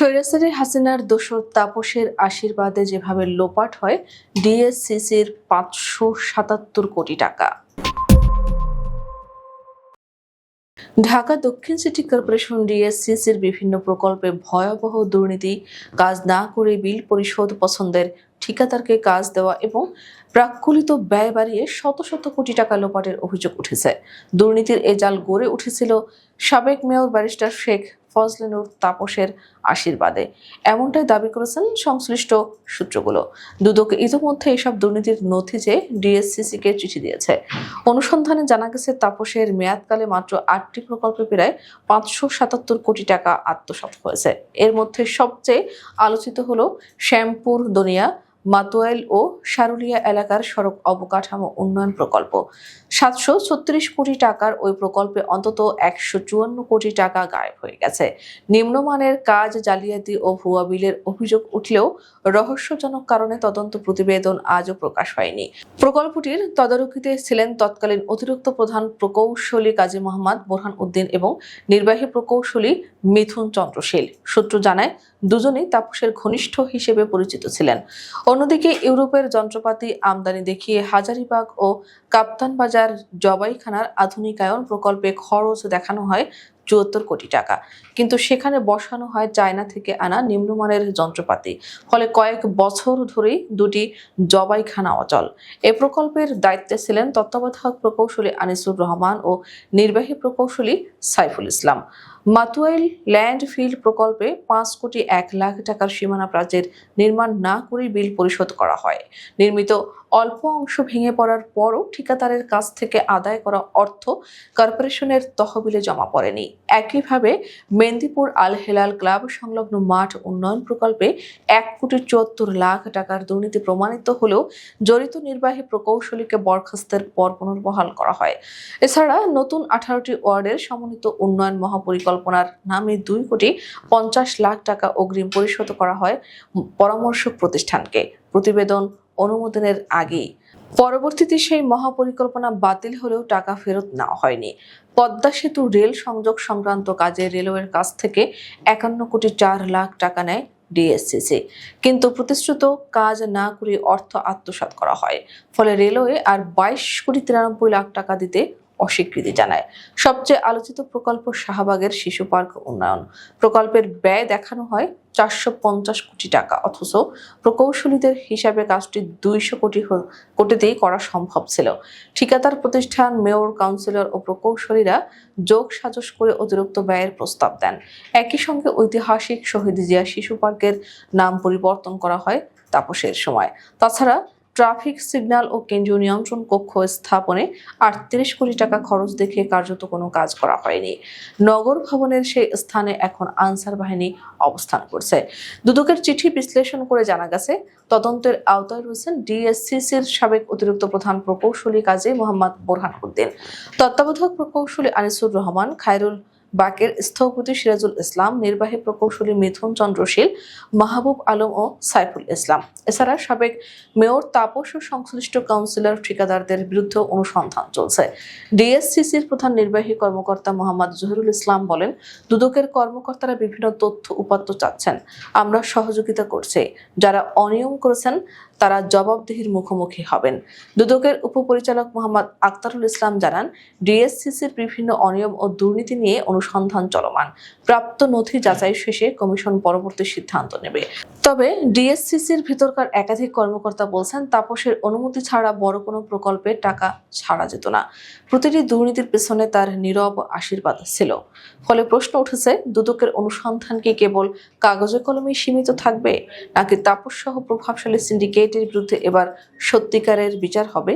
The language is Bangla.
স্বৈরাচারী হাসিনার দোসর তাপসের আশীর্বাদে যেভাবে লোপাট হয়, ডিএসসিসির পাঁচশো সাতাত্তর কোটি টাকা। ঢাকা দক্ষিণ সিটি কর্পোরেশন ডিএসসিসির বিভিন্ন প্রকল্পে ভয়াবহ দুর্নীতি, কাজ না করে বিল পরিশোধ পছন্দের ঠিকাদারকে কাজ দেওয়া এবং প্রাক্কলিত ব্যয় বাড়িয়ে শত শত কোটি টাকা লোপাটের অভিযোগ উঠেছে। দুর্নীতির এ জাল গড়ে উঠেছিল সাবেক মেয়র ব্যারিস্টার শেখ ফজলেনুর তাপসের আশীর্বাদে। এমনটাই দাবি করেছেন সংশ্লিষ্ট সূত্রগুলো। দুদক ইতিমধ্যে এসব দুর্নীতির নথি যে ডিএসসিসিকে চিঠি দিয়েছে। অনুসন্ধানে জানা গেছে, তাপসের মেয়াদকালে মাত্র আটটি প্রকল্পে প্রায় পাঁচশো সাতাত্তর কোটি টাকা আত্মসাৎ হয়েছে। এর মধ্যে সবচেয়ে আলোচিত হলো শ্যামপুর, দনিয়া, মাতোয়াইল ও সারুলিয়া এলাকার সড়ক অবকাঠামো উন্নয়ন প্রকল্প। সাতশো ছত্রিশ কোটি টাকার ওই প্রকল্পে অন্তত একশো চুয়ান্ন কোটি টাকা গায়েব হয়ে গেছে। নিম্নমানের কাজ, জালিয়াতি ও ভুয়া বিলের অভিযোগ উঠলেও রহস্যজনক কারণে তদন্ত প্রতিবেদন আজও প্রকাশ হয়নি। প্রকল্পটির তদারকিতে ছিলেন তৎকালীন অতিরিক্ত প্রধান প্রকৌশলী কাজী মোহাম্মদ বোরহান উদ্দিন এবং নির্বাহী প্রকৌশলী মিথুন চন্দ্রশীল। সূত্র জানায় দুজনেই তাপসের ঘনিষ্ঠ হিসেবে পরিচিত ছিলেন। অন্যদিকে ইউরোপের যন্ত্রপাতি আমদানি দেখিয়ে হাজারিবাগ ও কাপ্তান বাজার জবাইখানার আধুনিকায়ন প্রকল্পে খরচ দেখানো হয় চুয়াত্তর কোটি টাকা। কিন্তু সেখানে বসানো হয় চায়না থেকে আনা নিম্নমানের যন্ত্রপাতি। ফলে কয়েক বছর ধরেই দুটি জবাইখানা অচল। এ প্রকল্পের দায়িত্বে ছিলেন তত্ত্বাবধায়ক প্রকৌশলী আনিসুর রহমান ও নির্বাহী প্রকৌশলী সাইফুল ইসলাম। মাতুয়াইল ল্যান্ড ফিল্ড প্রকল্পে পাঁচ কোটি এক লাখ টাকার সীমানা প্রাচীর নির্মাণ না করে বিল পরিশোধ করা হয়। নির্মিত অল্প অংশ ভেঙে পড়ার পরও ঠিকাদারের কাছ থেকে আদায় করা অর্থ কর্পোরেশনের তহবিলে জমা পড়েনি। একইভাবে মেদিনীপুর আল হেলাল ক্লাব সংলগ্ন মাঠ উন্নয়ন প্রকল্পে এক কোটি চুয়াত্তর লাখ টাকার দুর্নীতি প্রমাণিত হলেও জড়িত নির্বাহী প্রকৌশলীকে বরখাস্তের পর পুনর্বহাল করা হয়। এছাড়া নতুন আঠারোটি ওয়ার্ডের সমন্বিত উন্নয়ন মহাপরিকল্পনার নামে দুই কোটি পঞ্চাশ লাখ টাকা অগ্রিম পরিশোধ করা হয় পরামর্শক প্রতিষ্ঠানকে। প্রতিবেদন অনুমোদনের আগেই। পরবর্তীতে সেই মহাপরিকল্পনা বাতিল হলেও টাকা ফেরত নেওয়া হয়নি। পদ্মা সেতু রেল সংযোগ সংক্রান্ত কাজে রেলওয়ের কাছ থেকে একান্ন কোটি চার লাখ টাকা নেয় ডিএসসিসি। কিন্তু প্রতিশ্রুত কাজ না করে অর্থ আত্মসাত করা হয়। ফলে রেলওয়ে আর বাইশ কোটি তিরানব্বই লাখ টাকা দিতে অস্বীকৃতি জানায়। সবচেয়ে আলোচিত প্রকল্প শাহবাগের শিশু পার্ক উন্নয়ন। প্রকল্পের ব্যয় দেখানো হয় চারশো পঞ্চাশ কোটি টাকা, অথচ প্রকৌশলীদের হিসাবে কাজটি দুইশো কোটি কোটিতেই করা সম্ভব ছিল। ঠিকাদার প্রতিষ্ঠান, মেয়র, কাউন্সিলর ও প্রকৌশলীরা যোগ সাজস করে অতিরিক্ত ব্যয়ের প্রস্তাব দেন। একই সঙ্গে ঐতিহাসিক শহীদ জিয়া শিশু পার্কের নাম পরিবর্তন করা হয় তাপসের সময়। তাছাড়া ট্রাফিক সিগন্যাল ও কেন্দ্রীয় নিয়ন্ত্রণ কক্ষ স্থাপনে আটত্রিশ কোটি টাকা খরচ দেখে কার্যত কোনো কাজ করা হয়নি। নগর ভবনের সেই স্থানে এখন আনসার বাহিনী অবস্থান করছে। দুদকের চিঠি বিশ্লেষণ করে জানা গেছে, তদন্তের আওতায় রয়েছেন ডিএসসিসির সাবেক অতিরিক্ত প্রধান প্রকৌশলী কাজী মোহাম্মদ বোরহান উদ্দিন। তত্ত্বাবধায়ক প্রকৌশলী আনিসুর রহমান, খায়রুল বাকের স্থপতি সিরাজুল ইসলাম, নির্বাহী প্রকৌশলী মিথুন চন্দ্রশীল মাহবুব আলম ও সাইফুল ইসলাম। এছাড়া সাবেক মেয়র তাপস ও সংশ্লিষ্ট কাউন্সিলর ঠিকাদারদের বিরুদ্ধে অনুসন্ধান চলছে। ডিএসসিসির প্রধান নির্বাহী কর্মকর্তা মোহাম্মদ জহিরুল ইসলাম বলেন, দুদকের কর্মকর্তারা বিভিন্ন তথ্য উপাত্ত চাচ্ছেন। আমরা সহযোগিতা করছি। যারা অনিয়ম করেছেন তারা জবাবদিহির মুখোমুখি হবেন। দুদকের উপপরিচালক মোহাম্মদ আক্তারুল ইসলাম জানান, ডিএসসিসির বিভিন্ন অনিয়ম ও দুর্নীতি নিয়ে অনুসন্ধান চলমান। প্রাপ্ত নথি যাচাই শেষে কমিশন পরবর্তী সিদ্ধান্ত নেবে। তবে ডিএসসিসির ভিতরকার একাধিক কর্মকর্তা বলছেন, তাপসের অনুমতি ছাড়া বড় কোনো প্রকল্পে টাকা ছাড়া যেত না। প্রতিটি দুর্নীতির পেছনে তার নীরব আশীর্বাদ ছিল। ফলে প্রশ্ন উঠেছে, দুদকের অনুসন্ধান কি কেবল কাগজে কলমে সীমিত থাকবে, নাকি তাপস সহ প্রভাবশালী সিন্ডিকেটের বিরুদ্ধে এবার সত্যিকারের বিচার হবে।